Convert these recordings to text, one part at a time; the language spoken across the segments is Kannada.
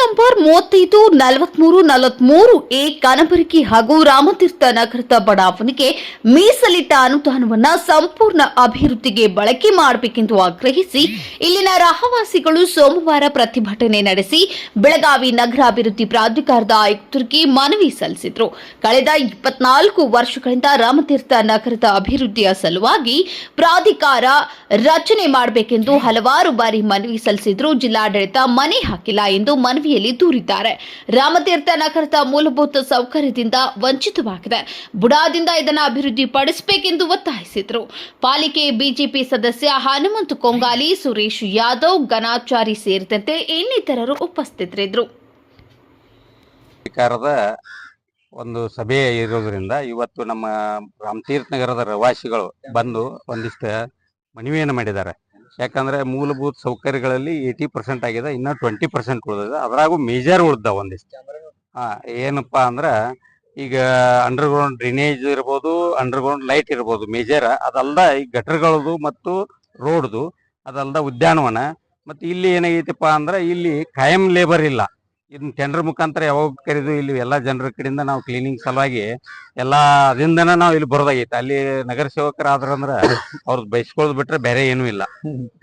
ನಂಬರ್ ಮೂವತ್ತೈದು, ನಲವತ್ಮೂರು ನಲವತ್ಮೂರು ಎ ಕನಬರಗಿ ಹಾಗೂ ರಾಮತೀರ್ಥ ನಗರದ ಬಡಾವಣೆಗೆ ಮೀಸಲಿಟ್ಟ ಅನುದಾನವನ್ನ ಸಂಪೂರ್ಣ ಅಭಿವೃದ್ಧಿಗೆ ಬಳಕೆ ಮಾಡಬೇಕೆಂದು ಆಗ್ರಹಿಸಿ ಇಲ್ಲಿನ ರಹವಾಸಿಗಳು ಸೋಮವಾರ ಪ್ರತಿಭಟನೆ ನಡೆಸಿ ಬೆಳಗಾವಿ ನಗರಾಭಿವೃದ್ಧಿ ಪ್ರಾಧಿಕಾರದ ಆಯುಕ್ತರಿಗೆ ಮನವಿ ಸಲ್ಲಿಸಿದ್ರು. ಕಳೆದ ಇಪ್ಪತ್ನಾಲ್ಕು ವರ್ಷಗಳಿಂದ ರಾಮತೀರ್ಥ ನಗರದ ಅಭಿವೃದ್ಧಿಯ ಸಲುವಾಗಿ ಪ್ರಾಧಿಕಾರ ರಚನೆ ಮಾಡಬೇಕೆಂದು ಹಲವಾರು ಬಾರಿ ಮನವಿ ಸಲ್ಲಿಸಿದ್ರು. ಜಿಲ್ಲಾಡಳಿತ ಮನೆ ಹಾಕಿಲ್ಲ ಎಂದು ಮನವಿಯಲ್ಲಿ ದೂರಿದ್ದಾರೆ. ರಾಮತೀರ್ಥ ನಗರದ ಮೂಲಭೂತ ಸೌಕರ್ಯದಿಂದ ವಂಚಿತವಾಗಿದೆ. ಬುಡಾದಿಂದ ಇದನ್ನು ಅಭಿವೃದ್ಧಿ ಪಡಿಸಬೇಕೆಂದು ಒತ್ತಾಯಿಸಿದ್ರು. ಪಾಲಿಕೆ ಬಿಜೆಪಿ ಸದಸ್ಯ ಹನುಮಂತ ಕೊಂಗಾಲಿ, ಸುರೇಶ್ ಯಾದವ್, ಘನಾಚಾರಿ ಸೇರಿದಂತೆ ಇನ್ನಿತರರು ಉಪಸ್ಥಿತರಿದ್ದರು. ಒಂದು ಸಭೆ ಇರೋದ್ರಿಂದ ಇವತ್ತು ನಮ್ಮ ರಾಮತೀರ್ಥ ನಗರದ ರವಾಸಿಗಳು ಬಂದು ಒಂದಿಷ್ಟು ಮನವಿಯನ್ನು ಮಾಡಿದ್ದಾರೆ. ಯಾಕಂದ್ರೆ ಮೂಲಭೂತ ಸೌಕರ್ಯಗಳಲ್ಲಿ ಏಯ್ಟಿ ಪರ್ಸೆಂಟ್ ಆಗಿದೆ, ಇನ್ನ ಟ್ವೆಂಟಿ ಪರ್ಸೆಂಟ್ ಉಳಿದಿದೆ. ಅದ್ರಾಗೂ ಮೇಜರ್ ಉಳ್ದಾವ ಒಂದಿಷ್ಟು. ಹಾ, ಏನಪ್ಪಾ ಅಂದ್ರ ಈಗ ಅಂಡರ್ಗ್ರೌಂಡ್ ಡ್ರೈನೇಜ್ ಇರ್ಬೋದು ಅಂಡರ್ಗ್ರೌಂಡ್ ಲೈಟ್ ಇರ್ಬೋದು ಮೇಜರ್ ಅದಲ್ಲದ ಈ ಗಟರ್ಗಳದು ಮತ್ತು ರೋಡ್ದು ಅದಲ್ದ ಉದ್ಯಾನವನ. ಮತ್ತೆ ಇಲ್ಲಿ ಏನಾಗೈತಪ್ಪ ಅಂದ್ರ ಇಲ್ಲಿ ಕಾಯಂ ಲೇಬರ್ ಇಲ್ಲ. ಇದನ್ನ ಟೆಂಡರ್ ಮುಖಾಂತರ ಯಾವಾಗ ಕರೆದು, ಇಲ್ಲಿ ಎಲ್ಲಾ ಜನರ ಕಡೆಯಿಂದ ನಾವು ಕ್ಲೀನಿಂಗ್ ಸಲುವಾಗಿ ಎಲ್ಲಾ ಅದರಿಂದನ ನಾವು ಇಲ್ಲಿ ಬರೋದಾಗೈತೆ. ಅಲ್ಲಿ ನಗರ ಸೇವಕರಾದ್ರಂದ್ರ ಅವ್ರದ್ದು ಬಯಸ್ಕೊಳ್ಳೋದು ಬಿಟ್ರೆ ಬೇರೆ ಏನೂ ಇಲ್ಲ.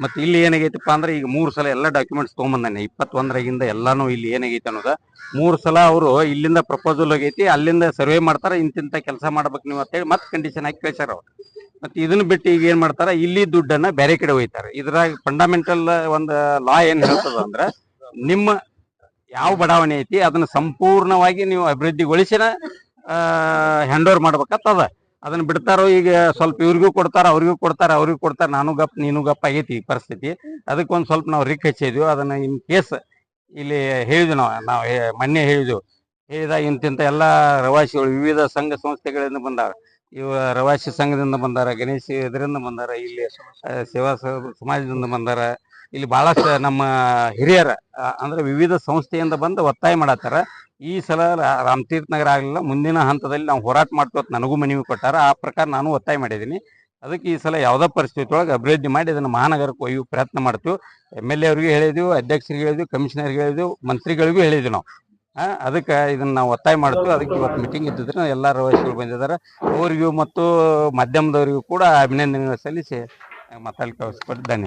ಮತ್ತೆ ಇಲ್ಲಿ ಏನಾಗೈತಪ್ಪ ಅಂದ್ರೆ ಈಗ ಮೂರು ಸಲ ಎಲ್ಲಾ ಡಾಕ್ಯುಮೆಂಟ್ಸ್ ತೊಗೊಂಬಂದಾನೆ. ಇಪ್ಪತ್ತೊಂದರಾಗಿಂದ ಎಲ್ಲಾನು ಇಲ್ಲಿ ಏನಾಗೈತೆ ಅನ್ನೋದು. ಮೂರು ಸಲ ಅವರು ಇಲ್ಲಿಂದ ಪ್ರಪೋಸಲ್ ಹೋಗೈತಿ ಅಲ್ಲಿಂದ ಸರ್ವೆ ಮಾಡ್ತಾರ, ಇಂತಿಂತ ಕೆಲಸ ಮಾಡ್ಬೇಕು ನೀವು ಅಂತೇಳಿ ಮತ್ತೆ ಕಂಡೀಷನ್ ಹಾಕಿ ಕಳ್ಸ್ಯಾರ ಅವ್ರು. ಮತ್ತೆ ಇದನ್ನ ಬಿಟ್ಟು ಈಗ ಏನ್ ಮಾಡ್ತಾರ, ಇಲ್ಲಿ ದುಡ್ಡನ್ನ ಬೇರೆ ಕಡೆ ಹೋಯ್ತಾರೆ ಇದ್ರಾಗ ಫಂಡಮೆಂಟಲ್ ಒಂದು ಲಾ ಏನ್ ಹೇಳ್ತದ ಅಂದ್ರ, ನಿಮ್ಮ ಯಾವ ಬಡಾವಣೆ ಐತಿ, ಅದನ್ನ ಸಂಪೂರ್ಣವಾಗಿ ನೀವು ಅಭಿವೃದ್ಧಿಗೊಳಿಸಿನ ಹ್ಯಾಂಡ್ ಓವರ್ ಮಾಡ್ಬೇಕತ್ತದ ಅದನ್ನ ಬಿಡ್ತಾರೋ ಈಗ ಸ್ವಲ್ಪ ಇವ್ರಿಗೂ ಕೊಡ್ತಾರ, ಅವ್ರಿಗೂ ಕೊಡ್ತಾರ ಅವ್ರಿಗೂ ಕೊಡ್ತಾರ, ನಾನು ಗಪ್, ನೀನು ಗಪ್ ಆಗೈತಿ ಈ ಪರಿಸ್ಥಿತಿ. ಅದಕ್ಕೆ ಒಂದ್ ಸ್ವಲ್ಪ ನಾವು ರಿಕ್ ಹಚ್ಚಿದ್ವಿ. ಅದನ್ನ ಇನ್ ಕೇಸ್ ಇಲ್ಲಿ ಹೇಳಿದ್ವಿ ನಾವು ನಾವು ಮೊನ್ನೆ ಹೇಳಿದ್ವಿ. ಹೇಳಿದಾಗ ಇಂತಿಂತ ಎಲ್ಲಾ ರವಾಸಿಗಳು, ವಿವಿಧ ಸಂಘ ಸಂಸ್ಥೆಗಳಿಂದ ಬಂದಾರ. ಇವ ರವಾಸಿ ಸಂಘದಿಂದ ಬಂದಾರ, ಗಣೇಶ ಇದರಿಂದ ಬಂದಾರ, ಇಲ್ಲಿ ಸೇವಾ ಸಮಾಜದಿಂದ ಬಂದಾರ. ಇಲ್ಲಿ ಬಹಳಷ್ಟು ನಮ್ಮ ಹಿರಿಯರ ಅಂದ್ರೆ ವಿವಿಧ ಸಂಸ್ಥೆಯಿಂದ ಬಂದು ಒತ್ತಾಯ ಮಾಡತ್ತಾರ. ಈ ಸಲ ರಾಮತೀರ್ಥ ನಗರ ಆಗಲಿಲ್ಲ, ಮುಂದಿನ ಹಂತದಲ್ಲಿ ನಾವು ಹೋರಾಟ ಮಾಡ್ಕೋತ ನನಗೂ ಮನವಿ ಕೊಟ್ಟಾರ. ಆ ಪ್ರಕಾರ ನಾನು ಒತ್ತಾಯ ಮಾಡಿದ್ದೀನಿ. ಅದಕ್ಕೆ ಈ ಸಲ ಯಾವುದೇ ಪರಿಸ್ಥಿತಿ ಒಳಗೆ ಅಭಿವೃದ್ಧಿ ಮಾಡಿ ಅದನ್ನು ಮಹಾನಗರಕ್ಕೆ ಒಯ್ಯುವ ಪ್ರಯತ್ನ ಮಾಡ್ತೀವಿ. ಎಂ ಎಲ್ ಎ ಅವ್ರಿಗೂ ಹೇಳಿದ್ವಿ, ಅಧ್ಯಕ್ಷರಿಗೆ ಹೇಳಿದ್ವಿ, ಕಮಿಷನರ್ಗೆ ಹೇಳಿದ್ವಿ, ಮಂತ್ರಿಗಳಿಗೂ ಹೇಳಿದ್ವಿ ನಾವು. ಅದಕ್ಕೆ ಇದನ್ನ ನಾವು ಒತ್ತಾಯ ಮಾಡ್ತೀವಿ. ಅದಕ್ಕೆ ಇವತ್ತು ಮೀಟಿಂಗ್ ಇದ್ದಿದ್ರೆ ಎಲ್ಲ ರವಾಸಿಗಳು ಬಂದಿದ್ದಾರೆ ಅವರಿಗೂ ಮತ್ತು ಮಾಧ್ಯಮದವರಿಗೂ ಕೂಡ ಅಭಿನಂದನೆ ಸಲ್ಲಿಸಿ ಮಾತಾಡ್ಲಿಕ್ಕೆ ಧನ್ಯವಾದ.